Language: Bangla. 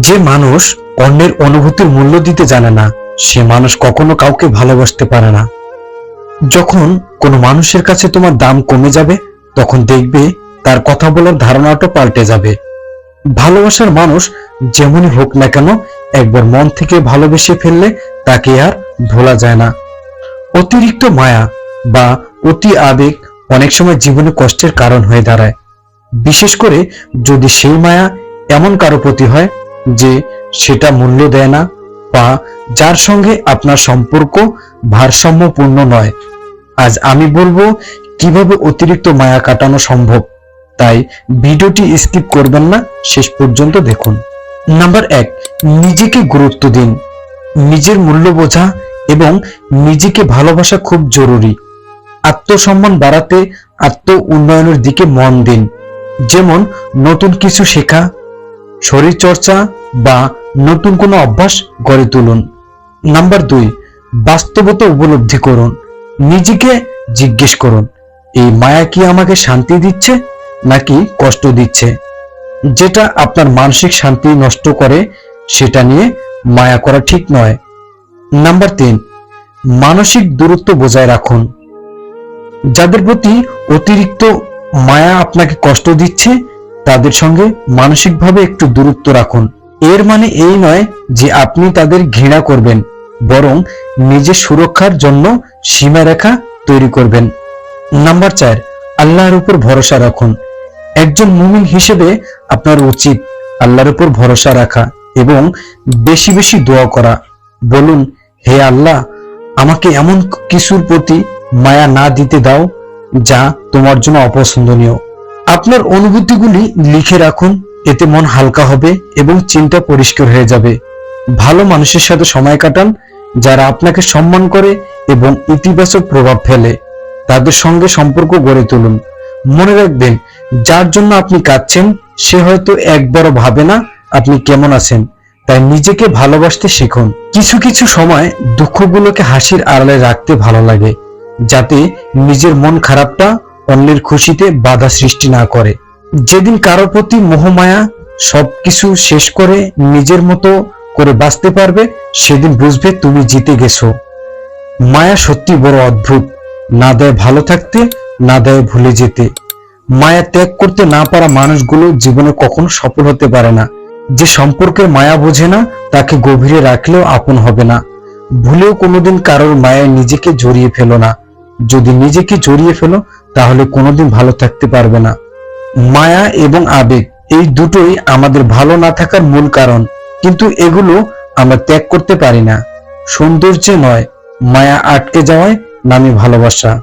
যে মানুষ অন্যের অনুভূতির মূল্য দিতে জানে না, সে মানুষ কখনো কাউকে ভালোবাসতে পারে না। যখন কোনো মানুষের কাছে তোমার দাম কমে যাবে, তখন দেখবে তার কথা বলার ধারণাটা পাল্টে যাবে। ভালোবাসার মানুষ যেমনই হোক না কেন, একবার মন থেকে ভালোবেসে ফেললে তাকে আর ভোলা যায় না। অতিরিক্ত মায়া বা অতি আবেগ অনেক সময় জীবনে কষ্টের কারণ হয়ে দাঁড়ায়। বিশেষ করে যদি সেই মায়া এমন কারও প্রতি হয় যে সেটা মূল্য দেয় না বা যার সঙ্গে আপনার সম্পর্ক ভারসাম্যপূর্ণ নয়। আজ আমি বলব কীভাবে অতিরিক্ত মায়া কাটানো সম্ভব। তাই ভিডিওটি স্কিপ করবেন না, শেষ পর্যন্ত দেখুন। নাম্বার এক, নিজেকে গুরুত্ব দিন। নিজের মূল্য বোঝা এবং নিজেকে ভালোবাসা খুব জরুরি। আত্মসম্মান বাড়াতে আত্ম উন্নয়নের দিকে মন দিন। যেমন নতুন কিছু শেখা শরীর চর্চা বা নতুন কোনো অভ্যাস গড়ে তুলুন। নাম্বার দুই, বাস্তবতা উপলব্ধি করুন। নিজেকে জিজ্ঞেস করুন, এই মায়া কি আমাকে শান্তি দিচ্ছে নাকি কষ্ট দিচ্ছে? যেটা আপনার মানসিক শান্তি নষ্ট করে, সেটা নিয়ে মায়া করা ঠিক নয়। নাম্বার তিন, মানসিক দূরত্ব বজায় রাখুন। যাদের প্রতি অতিরিক্ত মায়া আপনাকে কষ্ট দিচ্ছে তাদের সঙ্গে মানসিকভাবে একটু দূরত্ব রাখুন। এর মানে এই নয় যে আপনি তাদের ঘৃণা করবেন, বরং নিজের সুরক্ষার জন্য সীমারেখা তৈরি করবেন। নাম্বার চার, আল্লাহর উপর ভরসা রাখুন। একজন মুমিন হিসেবে আপনার উচিত আল্লাহর উপর ভরসা রাখা এবং বেশি বেশি দোয়া করা। বলুন, হে আল্লাহ, আমাকে এমন কিছুর প্রতি মায়া না দিতে দাও যা তোমার জন্য অপছন্দনীয়। আপনার অনুভূতিগুলি লিখে রাখুন, এতে মন হালকা হবে এবং চিন্তা পরিষ্কার হয়ে যাবে। ভালো মানুষের সাথে সময় কাটান, যারা আপনাকে সম্মান করে এবং ইতিবাচক প্রভাব ফেলে। তাদের সঙ্গে সম্পর্ক গড়ে তুলুন। মনে রাখবেন, যার জন্য আপনি কাঁদছেন, সে হয়তো একবারও ভাবে না আপনি কেমন আছেন। তাই নিজেকে ভালোবাসতে শিখুন। কিছু কিছু সময় দুঃখগুলোকে হাসির আড়ালে রাখতে ভালো লাগে, যাতে নিজের মন খারাপটা অন্যের খুশিতে বাধা সৃষ্টি না করে। যেদিন কারোর প্রতি মোহমায়া সবকিছু শেষ করে নিজের মতো করে বাঁচতে পারবে, সেদিন বুঝবে তুমি জিতে গেছো। মায়া সত্যি বড় অদ্ভুত। না দেয় ভালো থাকতে, না দেয় ভুলে যেতে। মায়া ত্যাগ করতে না পারা মানুষগুলো জীবনে কখনো সফল হতে পারে না। যে সম্পর্কের মায়া বোঝে না, তাকে গভীরে রাখলেও আপন হবে না। ভুলেও কোনোদিন কারোর মায়ায় নিজেকে জড়িয়ে ফেলো না। যদি নিজেকে জড়িয়ে ফেলো তাহলে কোনোদিন ভালো থাকতে পারবে না। মায়া এবং আবেগ, এই দুটোই আমাদের ভালো না থাকার মূল কারণ। কিন্তু এগুলো আমরা ত্যাগ করতে পারি না। সৌন্দর্যে নয়, মায়া আটকে যাওয়ায় নামে ভালোবাসা।